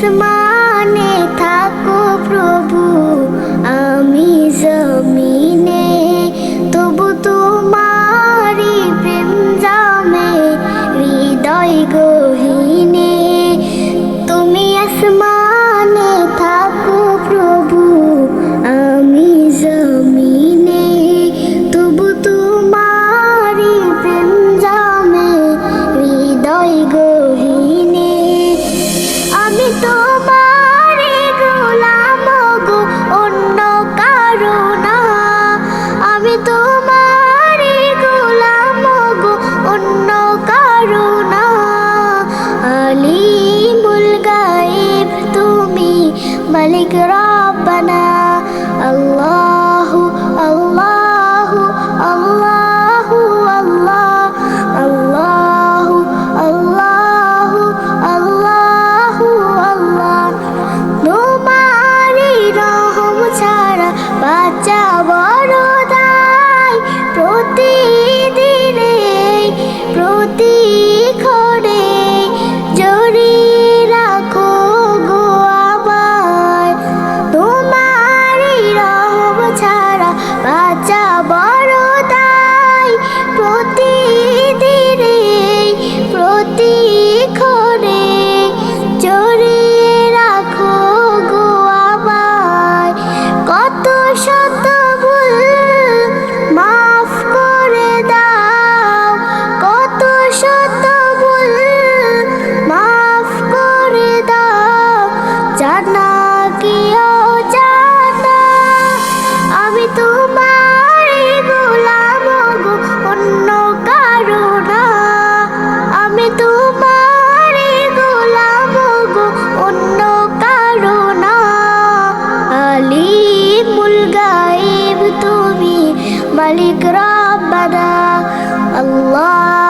什么？ملك ربنا الله الله الله الله الله الله الله الله তোমারই রহম ছাড়া বাচ্চা বড় তাই প্রতিদিনে প্রতি مالك ربنا الله